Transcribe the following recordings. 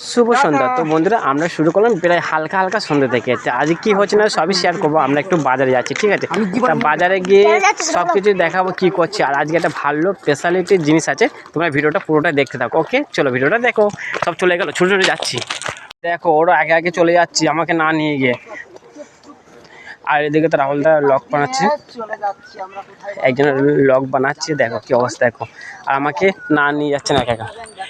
শুভ সন্ধ্যা। তো বন্ধুরা আমরা শুরু করলাম প্রায় হালকা হালকা সন্ধ্যা থেকে। তো আজকে কি হচ্ছে না সবই শেয়ার করব আমরা একটু বাজারে যাচ্ছি ঠিক আছে? তা বাজারে গিয়ে সব কিছু দেখাবো কি করছে আর আজকে একটা ভালো স্পেশালিটি জিনিস আছে তোমরা ভিডিওটা পুরোটা দেখতে থাকো ওকে? চলো ভিডিওটা দেখো। সব চলে গেলো ছোটো ছোটো যাচ্ছি। দেখো ওরা আগে আগে চলে যাচ্ছি আমাকে না নিয়ে গিয়ে। আর এদিকে তো রাহুলদা লক বানাচ্ছে। একজন লক বানাচ্ছে দেখো কি অবস্থা দেখো। আর আমাকে না নিয়ে যাচ্ছে না একা একা।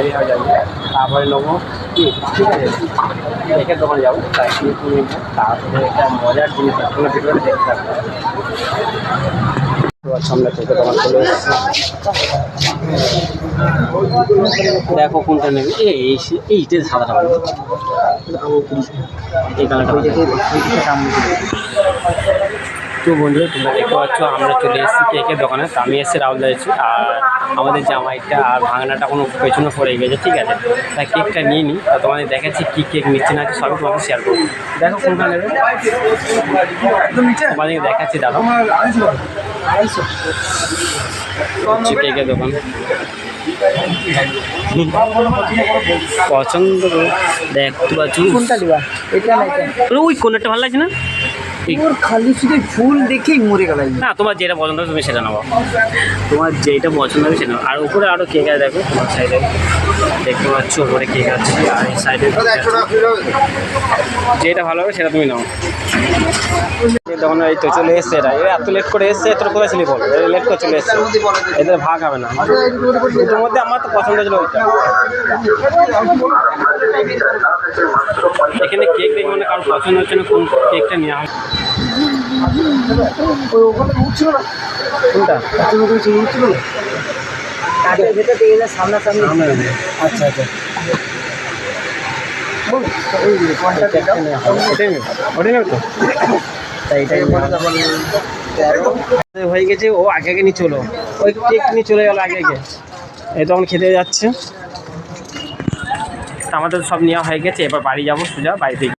দেরি হয়ে যাবে। তারপরে নেব ঠিক আছে। কেকের দোকানে যাব। তাই নেব। তারপরে একটা মজার জিনিস ভিডিওটা দেখতে থাকবে তো আচ্ছা দোকান দেখো কোনটা নেবে। এই এই এইটা সাদাটা এই কালারটা তো বন্ধুরা তোমরা দেখতে পাচ্ছ আমরা চলে এসেছি কেকের দোকানে। তো আমি এসেছি রাহুল এসেছি আর আমাদের জামাইটা আর ভাঙনাটা কোনো পেছনে পড়ে গেছে ঠিক আছে? তাই কেকটা নিয়ে নিই আর তোমাদের দেখাচ্ছি কী কেক নিচ্ছে না সবই তোমাকে শেয়ার করব। দেখো কোনটা নেবে। তোমাদেরকে দেখাচ্ছি দাদা কেকের দোকান। পছন্দ দেখতে পাচ্ছ কোনটা দিবা? এটা না ওই কোনটা ভালো লাগছে না? ওর খালি শুধু ফুল দেখেই মরে গেল না তোমার যেটা পছন্দ হবে তুমি সেটা নেব তোমার যেটা পছন্দ হবে সেটা। আর উপরে আরও কেক আছে দেখো তোমার সাইডে দেখতে পাচ্ছ উপরে কেক আছে আর এই সাইডে যেটা ভালো হবে সেটা তুমি নাও। তখন এই তো চলে এসছে এরা এত লেট করে এসছে তোর কোথায় ছিলি বল? এরা লেট করে চলে এসছে। এদের ভাগ হবে না। দুটোর মধ্যে আমার তো পছন্দ ছিল ওইটা। এখানে কেক দেখে মানে কারোর পছন্দ হচ্ছে না কোন কেকটা নেওয়া হয়? কোনটা? সামনাসামনি। আচ্ছা আচ্ছা। হয়ে গেছে ও আগে আগে নিয়ে চলো। ওই কেক নিয়ে চলে গেল আগে আগে। এই তখন খেতে যাচ্ছে। আমাদের সব নেওয়া হয়ে গেছে এবার বাড়ি যাব সোজা বাড়িতে